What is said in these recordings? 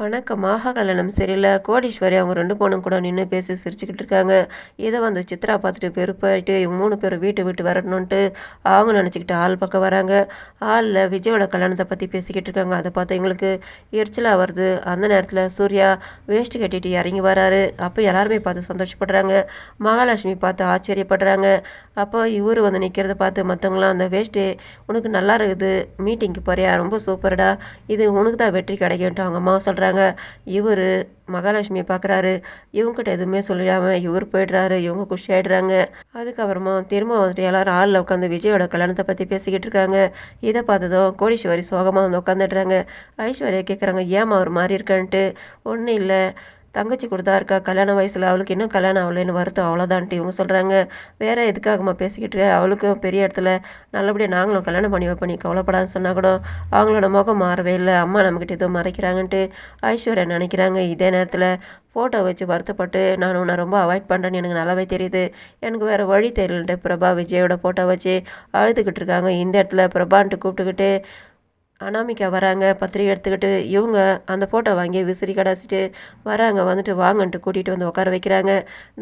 வணக்கம் ஆஹா கல்யாணம் சரியில்லை கோடீஸ்வரி அவங்க ரெண்டு பொண்ணும் கூட நின்று பேசி சிரிச்சுக்கிட்டு இருக்காங்க. இதை வந்து சித்ரா பார்த்துட்டு பெருப்பாயிட்டு இவங்க மூணு பேரும் வீட்டை விட்டு வரணுன்ட்டு அவங்க நினச்சிக்கிட்டு ஆள் பக்கம் வராங்க. ஆளில் விஜயோட கல்யாணத்தை பற்றி பேசிக்கிட்டு இருக்காங்க. அதை பார்த்து எங்களுக்கு எரிச்சலாக வருது. அந்த நேரத்தில் சூர்யா வேஸ்ட் கட்டிட்டு இறங்கி வராரு. அப்போ எல்லாருமே பார்த்து சந்தோஷப்படுறாங்க. மகாலட்சுமி பார்த்து ஆச்சரியப்படுறாங்க. அப்போ இவர் வந்து நிற்கிறத பார்த்து மற்றவங்களாம் அந்த வேஸ்ட்டு உனக்கு நல்லா இருக்குது. மீட்டிங்க்கு போறியா? ரொம்ப சூப்பர்டா இது உனக்கு தான் வெற்றி கிடைக்கும்ட்டு அவங்க அம்மா சொல்கிறாங்க இவர் மகாலட்சுமியை பார்க்குறாரு. இவங்ககிட்ட எதுவுமே சொல்லிடாமல் இவர் போயிடுறாரு. இவங்க குஷி ஆகிடுறாங்க அதுக்கப்புறமா திரும்ப வந்துட்டு எல்லாரும் ஆளில் உட்காந்து விஜயோட கல்யாணத்தை பற்றி பேசிக்கிட்டு இருக்காங்க. இதை பார்த்ததும் கோடீஸ்வரி சோகமாக வந்து உட்காந்துடுறாங்க. ஐஸ்வர்யா கேட்குறாங்க ஏமா அவர் மாறி இருக்கான்ட்டு? ஒன்றும் இல்லை. தங்கச்சி கொடுத்தா இருக்கா? கல்யாண வயசில் அவளுக்கு இன்னும் கல்யாணம் ஆகலைன்னு வருத்தம் அவ்வளோதான்ட்டு இவங்க சொல்கிறாங்க வேறு எதுக்காகம்மா பேசிக்கிட்டு அவளுக்கும் பெரிய இடத்துல நல்லபடியாக நாங்களும் கல்யாணம் பண்ணி வைப்போம் நீ கவலைப்படாதுன்னு சொன்னால் கூட அவங்களோட முகம் மாறவே இல்லை. அம்மா நம்மக்கிட்ட ஏதோ மறைக்கிறாங்கன்ட்டு ஐஸ்வர்யா நினைக்கிறாங்க. இதே நேரத்தில் ஃபோட்டோ வச்சு வருத்தப்பட்டு நான் உன்னை ரொம்ப அவாய்ட் பண்ணுறேன்னு எனக்கு நல்லாவே தெரியுது. எனக்கு வேறு வழி தெரியலன்ட்டு பிரபா விஜயோட ஃபோட்டோ வச்சு அழுதுகிட்டு இருக்காங்க. இந்த இடத்துல பிரபான்ட்டு கூப்பிட்டுக்கிட்டு அனாமிக்கா வராங்க பத்திரிகை எடுத்துக்கிட்டு இவங்க அந்த ஃபோட்டோ வாங்கி விசிறி கடாச்சிட்டு வராங்க வந்துட்டு வாங்கன்ட்டு கூட்டிகிட்டு வந்து உட்கார வைக்கிறாங்க.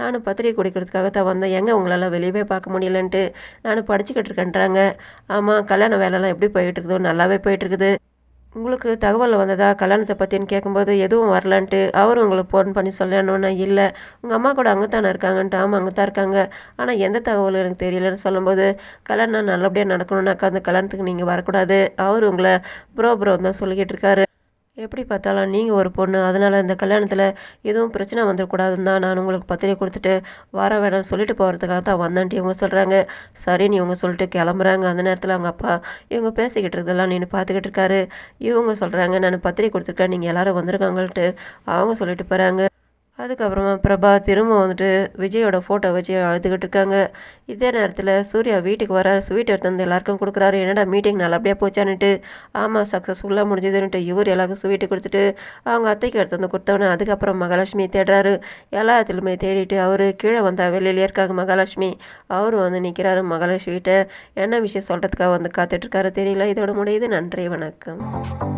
நானும் பத்திரிகை குடிக்கிறதுக்காக தான் வந்தேன். எங்கே உங்களெல்லாம் வெளியவே பார்க்க முடியலன்ட்டு நான் படிச்சுக்கிட்டு இருக்கேன்றாங்க. ஆமாம் கல்யாண வேலைலாம் எப்படி போயிட்டு இருக்குதோ நல்லாவே போயிட்டு இருக்குது. உங்களுக்கு தகவல் வந்ததா? கல்யாணத்தை பற்றின்னு கேட்கும்போது எதுவும் வரலான்ட்டு அவரும் உங்களுக்கு ஃபோன் பண்ணி சொல்லணுன்னா இல்லை. உங்கள் அம்மா கூட அங்கே தானே இருக்காங்கன்ட்டு ஆமாம் அங்கே தான் இருக்காங்க. ஆனால் எந்த தகவலும் எனக்கு தெரியலன்னு சொல்லும்போது கல்யாணம் நல்லபடியாக நடக்கணும்னாக்கா அந்த கல்யாணத்துக்கு நீங்கள் வரக்கூடாது. அவர் உங்களை ப்ரோ ப்ரோ தான் சொல்லிக்கிட்டு இருக்காரு. எப்படி பார்த்தாலும் நீங்கள் ஒரு பொண்ணு அதனால் இந்த கல்யாணத்தில் எதுவும் பிரச்சனை வந்துடக்கூடாதுன்னு தான் நான் உங்களுக்கு பத்திரிகை கொடுத்துட்டு வர வேணாம்னு சொல்லிட்டு போகிறதுக்காக தான் வந்தேன்ட்டு இவங்க சொல்கிறாங்க சரின்னு இவங்க சொல்லிட்டு கிளம்புறாங்க. அந்த நேரத்தில் அவங்க அப்பா இவங்க பேசிக்கிட்டு இருக்கிறதெல்லாம் நின்று பார்த்துக்கிட்டு இருக்காரு. இவங்க சொல்கிறாங்க நான் பத்திரிகை கொடுத்துருக்கேன். நீங்கள் எல்லோரும் வந்திருக்காங்கள்ட்டு அவங்க சொல்லிட்டு போகிறாங்க அதுக்கப்புறமா பிரபா திரும்ப வந்துட்டு விஜயோட ஃபோட்டோ வச்சு அழுதுகிட்டு இருக்காங்க. இதே நேரத்தில் சூர்யா வீட்டுக்கு வராரு. ஸ்வீட் எடுத்து வந்து எல்லாருக்கும் கொடுக்குறாரு. என்னடா மீட்டிங் நல்லபடியாக போச்சான்னுட்டு ஆமாம் சக்ஸஸ்ஃபுல்லாக முடிஞ்சதுன்ட்டு இவர் எல்லாருக்கும் ஸ்வீட்டு கொடுத்துட்டு அவங்க அத்தைக்கு எடுத்து வந்து கொடுத்தவொடனே அதுக்கப்புறம் மகாலட்சுமி தேடுறாரு. எல்லாத்துலையுமே தேடிட்டு அவர் கீழே வந்தால் வெளியிலே இருக்காங்க மகாலட்சுமி. அவர் வந்து நிற்கிறாரு மகாலட்சுமிகிட்ட. என்ன விஷயம் சொல்கிறதுக்காக வந்து காத்துட்ருக்காரு தெரியல. இதோட முடியுது. நன்றி வணக்கம்.